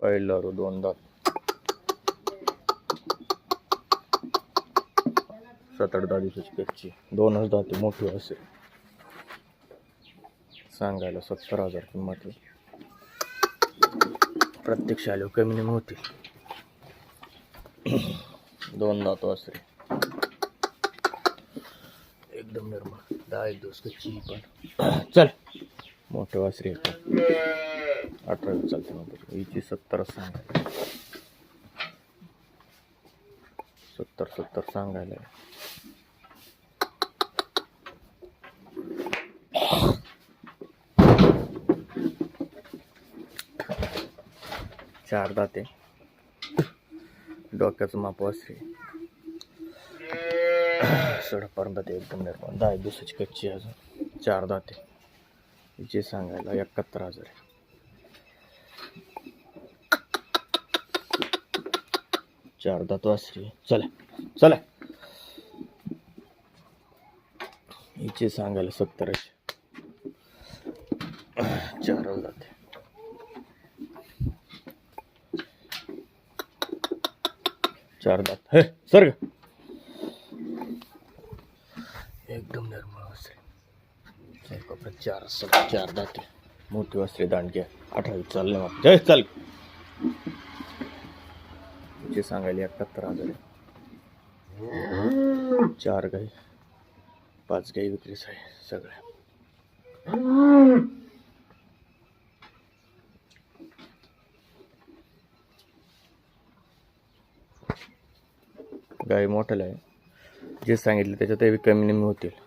पडलं रो दोन दात सात आठ दहा दिवसाची कच्ची दोनच दाते मोठी असेल सांगायला सत्तर हजार किंमत प्रत्येक प्रत्यक्ष आलो कमी नाही होतील दोन दातो असेल एकदम निर्मळ दहा एक दिवस कच्ची पण. चल. मोठे वासरे येतात. अठरावी चालते मग हिची सत्तर सांगायला सत्तर सत्तर सांगायला चार दाते. डोक्याचं माप वासरे सडपर्यंत ते एकदम निर्माण. दहा दिवसाची कच्ची अजून. चार दाते. हिचे सांगायला एकाहत्तर हजार चार दात वासरी चला चला। हिचे सांगायला सत्तर चार जाते चार दात। हे सर्ग एकदम निर्मळ वासरे। एक चार सर चार दाते। मोठी वासरे दांडक्या अठरावीस चालले मग जय चाल। जे सांगायला एकाहत्तर हजार आहे. चार गाई पाच गाई विक्रीच आहे सगळ्या. गाई मोठ्याला आहे. जे सांगितले त्याच्यात कमी नेमी होतील.